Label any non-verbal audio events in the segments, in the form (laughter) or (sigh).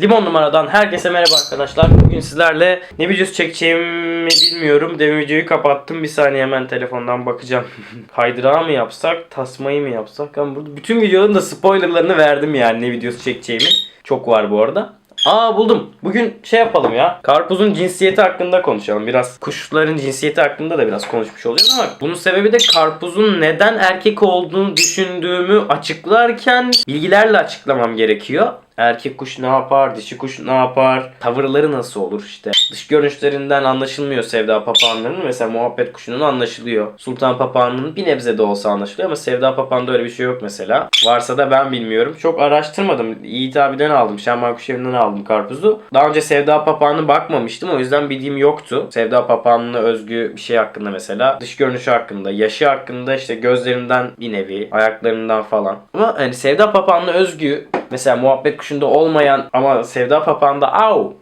Limon numaradan herkese merhaba arkadaşlar. Bugün sizlerle ne videosu çekeceğimi bilmiyorum. Demin videoyu kapattım. Bir saniye hemen telefondan bakacağım. (laughs) Kaydırağı mı yapsak, tasmayı mı yapsak? Ama burada bütün videoların da spoilerlarını verdim yani ne videosu çekeceğimi. Çok var bu arada. Aa buldum. Bugün şey yapalım ya. Karpuzun cinsiyeti hakkında konuşalım. Biraz kuşların cinsiyeti hakkında da biraz konuşmuş olacağız ama bunun sebebi de karpuzun neden erkek olduğunu düşündüğümü açıklarken bilgilerle açıklamam gerekiyor. Erkek kuş ne yapar, dişi kuş ne yapar, tavırları nasıl olur işte. Dış görünüşlerinden anlaşılmıyor sevda papağanlarının. Mesela muhabbet kuşunun anlaşılıyor. Sultan papağanının bir nebze de olsa anlaşılıyor ama sevda papağanda öyle bir şey yok mesela. Varsa da ben bilmiyorum. Çok araştırmadım. Yiğit abiden aldım. Şenman Kuş Evi'nden aldım karpuzu. Daha önce sevda papağanı bakmamıştım. O yüzden bildiğim yoktu. Sevda papağanına özgü bir şey hakkında mesela. Dış görünüşü hakkında, yaşı hakkında işte gözlerinden bir nevi, ayaklarından falan. Ama hani sevda papağanına özgü Mesela muhabbet kuşunda olmayan ama sevda papağanda au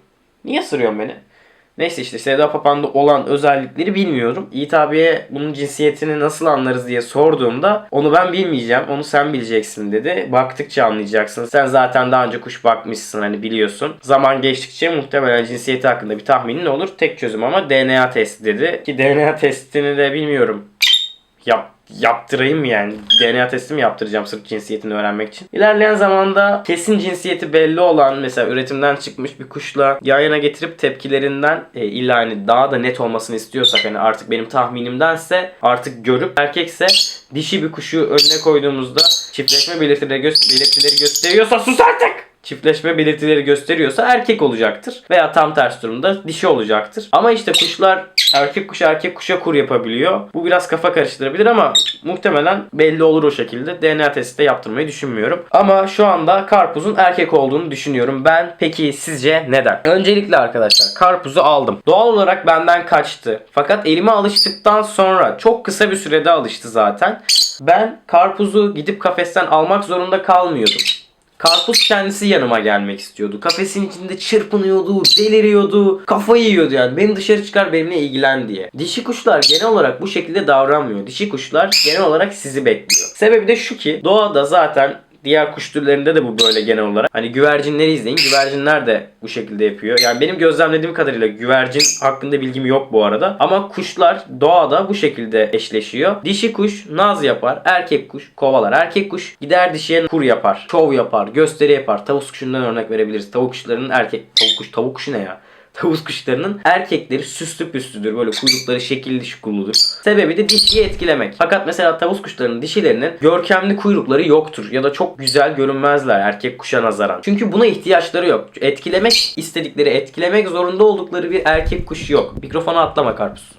niye sırıyorsun beni? Neyse işte sevda papağanda olan özellikleri bilmiyorum. Yiğit abiye bunun cinsiyetini nasıl anlarız diye sorduğumda onu ben bilmeyeceğim onu sen bileceksin dedi. Baktıkça anlayacaksın. Sen zaten daha önce kuş bakmışsın hani biliyorsun. Zaman geçtikçe muhtemelen cinsiyeti hakkında bir tahminin olur. Tek çözüm ama DNA testi dedi. Ki DNA testini de bilmiyorum. Yap yaptırayım yani. DNA testi mi yaptıracağım sırf cinsiyetini öğrenmek için. İlerleyen zamanda kesin cinsiyeti belli olan mesela üretimden çıkmış bir kuşla yan yana getirip tepkilerinden e, illa hani daha da net olmasını istiyorsak hani artık benim tahminimdense artık görüp erkekse dişi bir kuşu önüne koyduğumuzda çiftleşme belirtileri, gö- belirtileri gösteriyorsa sus artık! Çiftleşme belirtileri gösteriyorsa erkek olacaktır. Veya tam ters durumda dişi olacaktır. Ama işte kuşlar erkek kuş erkek kuşa kur yapabiliyor. Bu biraz kafa karıştırabilir ama muhtemelen belli olur o şekilde. DNA testi de yaptırmayı düşünmüyorum. Ama şu anda karpuzun erkek olduğunu düşünüyorum. Ben peki sizce neden? Öncelikle arkadaşlar karpuzu aldım. Doğal olarak benden kaçtı. Fakat elime alıştıktan sonra çok kısa bir sürede alıştı zaten. Ben karpuzu gidip kafesten almak zorunda kalmıyordum. Karpuz kendisi yanıma gelmek istiyordu. Kafesin içinde çırpınıyordu, deliriyordu, kafayı yiyordu yani. Beni dışarı çıkar benimle ilgilen diye. Dişi kuşlar genel olarak bu şekilde davranmıyor. Dişi kuşlar genel olarak sizi bekliyor. Sebebi de şu ki doğada zaten Diğer kuş türlerinde de bu böyle genel olarak. Hani güvercinleri izleyin. Güvercinler de bu şekilde yapıyor. Yani benim gözlemlediğim kadarıyla güvercin hakkında bilgim yok bu arada. Ama kuşlar doğada bu şekilde eşleşiyor. Dişi kuş naz yapar. Erkek kuş kovalar. Erkek kuş gider dişiye kur yapar. Şov yapar. Gösteri yapar. Tavuk kuşundan örnek verebiliriz. Tavuk kuşlarının erkek... Tavuk kuş, tavuk kuşu ne ya? Tavus kuşlarının erkekleri süslü püslüdür. Böyle kuyrukları şekilli şukulludur. Sebebi de dişiyi etkilemek. Fakat mesela tavus kuşlarının dişilerinin görkemli kuyrukları yoktur. Ya da çok güzel görünmezler erkek kuşa nazaran. Çünkü buna ihtiyaçları yok. Etkilemek istedikleri, etkilemek zorunda oldukları bir erkek kuş yok. Mikrofona atlama karpuz.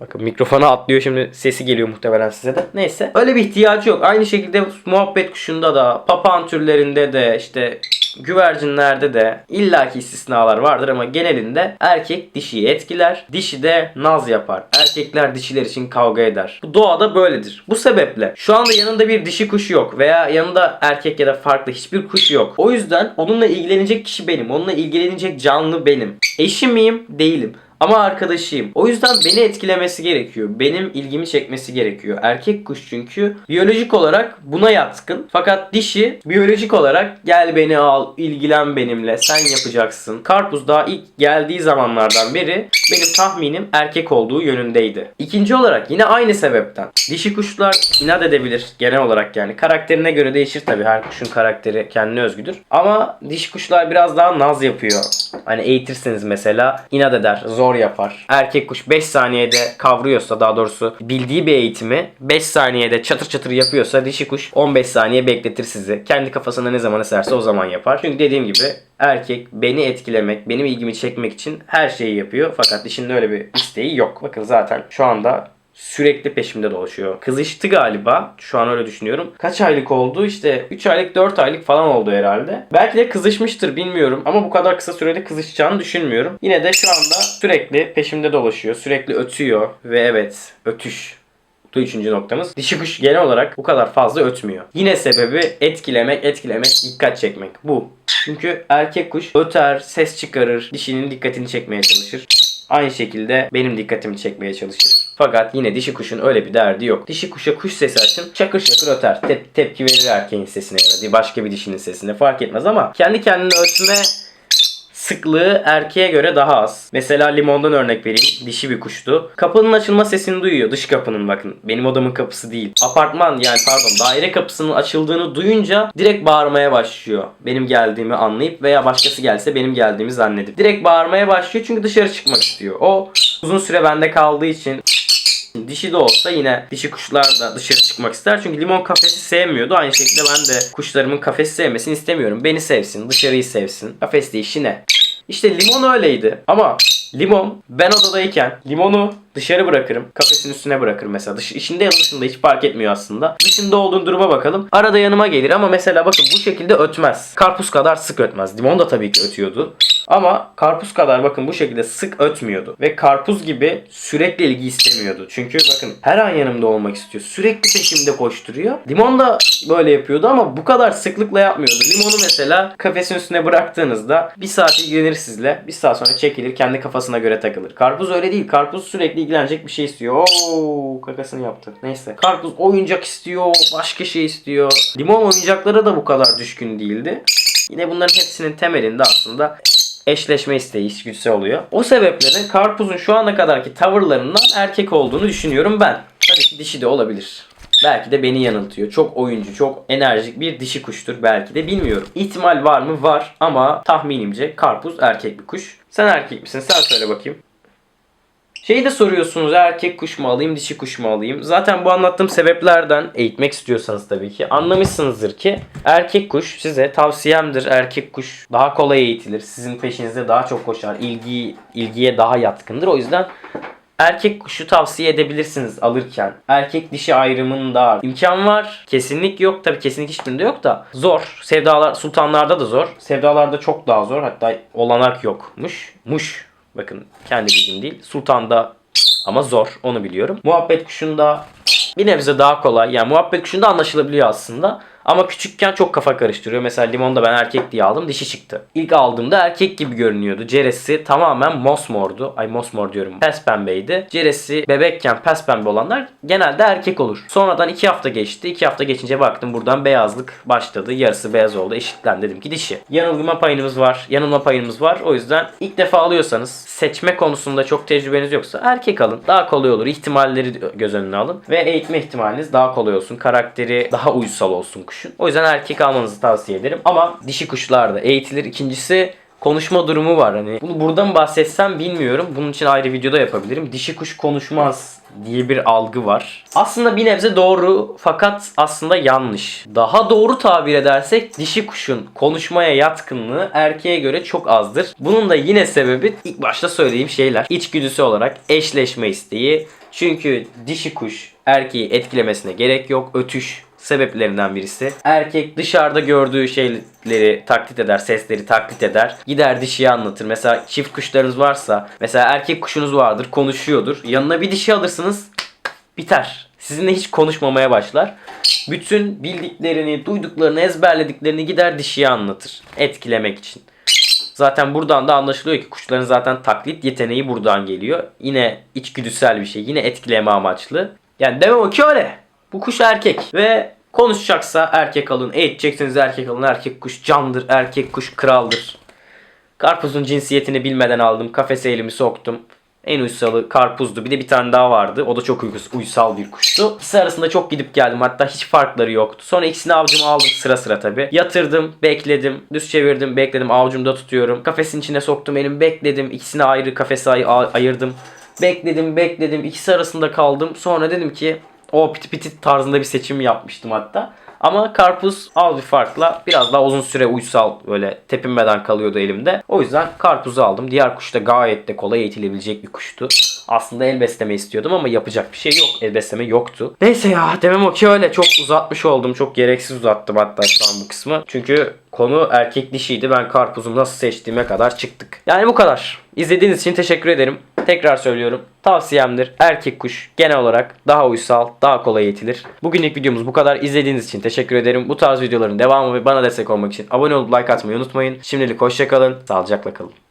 Bakın mikrofona atlıyor şimdi sesi geliyor muhtemelen size de. Neyse. Öyle bir ihtiyacı yok. Aynı şekilde muhabbet kuşunda da, papağan türlerinde de işte güvercinlerde de illaki istisnalar vardır ama genelinde erkek dişiyi etkiler. Dişi de naz yapar. Erkekler dişiler için kavga eder. Bu doğada böyledir. Bu sebeple şu anda yanında bir dişi kuş yok veya yanında erkek ya da farklı hiçbir kuş yok. O yüzden onunla ilgilenecek kişi benim. Onunla ilgilenecek canlı benim. Eşi miyim? Değilim. Ama arkadaşıyım. O yüzden beni etkilemesi gerekiyor. Benim ilgimi çekmesi gerekiyor. Erkek kuş çünkü biyolojik olarak buna yatkın. Fakat dişi biyolojik olarak gel beni al, ilgilen benimle, sen yapacaksın. Karpuz daha ilk geldiği zamanlardan beri benim tahminim erkek olduğu yönündeydi. İkinci olarak yine aynı sebepten. Dişi kuşlar inat edebilir genel olarak yani. Karakterine göre değişir tabii. Her kuşun karakteri kendine özgüdür. Ama dişi kuşlar biraz daha naz yapıyor. Hani eğitirseniz mesela inat eder, zor yapar. Erkek kuş 5 saniyede kavruyorsa daha doğrusu bildiği bir eğitimi 5 saniyede çatır çatır yapıyorsa dişi kuş 15 saniye bekletir sizi. Kendi kafasına ne zaman eserse o zaman yapar. Çünkü dediğim gibi erkek beni etkilemek, benim ilgimi çekmek için her şeyi yapıyor. Fakat dişinin öyle bir isteği yok. Bakın zaten şu anda sürekli peşimde dolaşıyor. Kızıştı galiba. Şu an öyle düşünüyorum. Kaç aylık oldu? İşte 3 aylık 4 aylık falan oldu herhalde. Belki de kızışmıştır bilmiyorum. Ama bu kadar kısa sürede kızışacağını düşünmüyorum. Yine de şu anda sürekli peşimde dolaşıyor. Sürekli ötüyor. Ve evet ötüş. Bu üçüncü noktamız. Dişi kuş genel olarak bu kadar fazla ötmüyor. Yine sebebi etkilemek, etkilemek, dikkat çekmek. Bu. Çünkü erkek kuş öter, ses çıkarır, dişinin dikkatini çekmeye çalışır. Aynı şekilde benim dikkatimi çekmeye çalışır. Fakat yine dişi kuşun öyle bir derdi yok. Dişi kuşa kuş sesi açın şakır şakır öter. Tep- tepki verir erkeğin sesine ya da başka bir dişinin sesine fark etmez ama kendi kendine ötme sıklığı erkeğe göre daha az. Mesela limondan örnek vereyim. Dişi bir kuştu. Kapının açılma sesini duyuyor. Dış kapının bakın. Benim odamın kapısı değil. Apartman yani pardon daire kapısının açıldığını duyunca direkt bağırmaya başlıyor. Benim geldiğimi anlayıp veya başkası gelse benim geldiğimi zannedip. Direkt bağırmaya başlıyor çünkü dışarı çıkmak istiyor. O uzun süre bende kaldığı için Dişi de olsa yine dişi kuşlar da dışarı çıkmak ister. Çünkü limon kafesi sevmiyordu. Aynı şekilde ben de kuşlarımın kafesi sevmesini istemiyorum. Beni sevsin, dışarıyı sevsin. Kafeste işi ne? İşte limon öyleydi. Ama limon ben odadayken limonu dışarı bırakırım. Kafesin üstüne bırakırım mesela. Dış, içinde ya da dışında hiç fark etmiyor aslında. Dışında olduğun duruma bakalım. Arada yanıma gelir ama mesela bakın bu şekilde ötmez. Karpuz kadar sık ötmez. Limon da tabii ki ötüyordu. Ama karpuz kadar bakın bu şekilde sık ötmüyordu. Ve karpuz gibi sürekli ilgi istemiyordu. Çünkü bakın her an yanımda olmak istiyor. Sürekli peşimde koşturuyor. Limon da böyle yapıyordu ama bu kadar sıklıkla yapmıyordu. Limonu mesela kafesin üstüne bıraktığınızda bir saat ilgilenir sizle. Bir saat sonra çekilir kendi kafasına göre takılır. Karpuz öyle değil. Karpuz sürekli ilgilenecek bir şey istiyor. Oo kakasını yaptı. Neyse. Karpuz oyuncak istiyor. Başka şey istiyor. Limon oyuncaklara da bu kadar düşkün değildi. Yine bunların hepsinin temelinde aslında eşleşme isteği içgüdüsü oluyor. O sebeple de karpuzun şu ana kadarki tavırlarından erkek olduğunu düşünüyorum ben. Tabii ki dişi de olabilir. Belki de beni yanıltıyor. Çok oyuncu, çok enerjik bir dişi kuştur belki de bilmiyorum. İhtimal var mı? Var ama tahminimce karpuz erkek bir kuş. Sen erkek misin? Sen söyle bakayım. Şeyi de soruyorsunuz erkek kuş mu alayım dişi kuş mu alayım? Zaten bu anlattığım sebeplerden eğitmek istiyorsanız tabii ki anlamışsınızdır ki erkek kuş size tavsiyemdir. Erkek kuş daha kolay eğitilir. Sizin peşinizde daha çok koşar. ilgi ilgiye daha yatkındır. O yüzden erkek kuşu tavsiye edebilirsiniz alırken. Erkek dişi ayrımında imkan var. Kesinlik yok. Tabii kesinlik hiçbirinde yok da zor. Sevdalar sultanlarda da zor. Sevdalarda çok daha zor. Hatta olanak yokmuş. Muş. Bakın kendi bildiğim değil. Sultan'da ama zor. Onu biliyorum. Muhabbet kuşunda bir nebze daha kolay. Yani muhabbet kuşunda anlaşılabiliyor aslında. Ama küçükken çok kafa karıştırıyor. Mesela limonda ben erkek diye aldım dişi çıktı. İlk aldığımda erkek gibi görünüyordu. Ceresi tamamen mosmordu. Ay mosmor diyorum. Pes pembeydi. Ceresi bebekken pes pembe olanlar genelde erkek olur. Sonradan 2 hafta geçti. 2 hafta geçince baktım buradan beyazlık başladı. Yarısı beyaz oldu. Eşitlen dedim ki dişi. Yanılma payınız var. Yanılma payınız var. O yüzden ilk defa alıyorsanız seçme konusunda çok tecrübeniz yoksa erkek alın. Daha kolay olur. İhtimalleri göz önüne alın. Ve eğitme ihtimaliniz daha kolay olsun. Karakteri daha uysal olsun kuşun. O yüzden erkek almanızı tavsiye ederim. Ama dişi kuşlar da eğitilir. İkincisi konuşma durumu var. Hani bunu buradan bahsetsem bilmiyorum. Bunun için ayrı videoda yapabilirim. Dişi kuş konuşmaz diye bir algı var. Aslında bir nebze doğru fakat aslında yanlış. Daha doğru tabir edersek dişi kuşun konuşmaya yatkınlığı erkeğe göre çok azdır. Bunun da yine sebebi ilk başta söylediğim şeyler. İçgüdüsü olarak eşleşme isteği. Çünkü dişi kuş erkeği etkilemesine gerek yok. Ötüş sebeplerinden birisi. Erkek dışarıda gördüğü şeyleri taklit eder, sesleri taklit eder. Gider dişiye anlatır. Mesela çift kuşlarınız varsa, mesela erkek kuşunuz vardır, konuşuyordur. Yanına bir dişi alırsınız, biter. Sizinle hiç konuşmamaya başlar. Bütün bildiklerini, duyduklarını, ezberlediklerini gider dişiye anlatır. Etkilemek için. Zaten buradan da anlaşılıyor ki kuşların zaten taklit yeteneği buradan geliyor. Yine içgüdüsel bir şey. Yine etkileme amaçlı. Yani demem o ki öyle. Bu kuş erkek ve konuşacaksa erkek alın. Eğitecekseniz erkek alın. Erkek kuş candır. Erkek kuş kraldır. Karpuzun cinsiyetini bilmeden aldım. Kafese elimi soktum. En uysalı karpuzdu. Bir de bir tane daha vardı. O da çok uysal bir kuştu. İkisi arasında çok gidip geldim. Hatta hiç farkları yoktu. Sonra ikisini avcuma aldım sıra sıra tabi. Yatırdım, bekledim. Düz çevirdim, bekledim. Avcumda tutuyorum. Kafesin içine soktum elimi bekledim. İkisini ayrı kafese ay- ayırdım. Bekledim, bekledim. İkisi arasında kaldım. Sonra dedim ki o piti piti tarzında bir seçim yapmıştım hatta. Ama karpuz az bir farkla biraz daha uzun süre uysal böyle tepinmeden kalıyordu elimde. O yüzden karpuzu aldım. Diğer kuş da gayet de kolay eğitilebilecek bir kuştu. Aslında el besleme istiyordum ama yapacak bir şey yok. El besleme yoktu. Neyse ya demem o ki öyle. Çok uzatmış oldum. Çok gereksiz uzattım hatta şu an bu kısmı. Çünkü konu erkek dişiydi. Ben karpuzumu nasıl seçtiğime kadar çıktık. Yani bu kadar. İzlediğiniz için teşekkür ederim. Tekrar söylüyorum. Tavsiyemdir. Erkek kuş genel olarak daha uysal, daha kolay eğitilir. Bugünlük videomuz bu kadar. İzlediğiniz için teşekkür ederim. Bu tarz videoların devamı ve bana destek olmak için abone olup like atmayı unutmayın. Şimdilik hoşçakalın. Sağlıcakla kalın.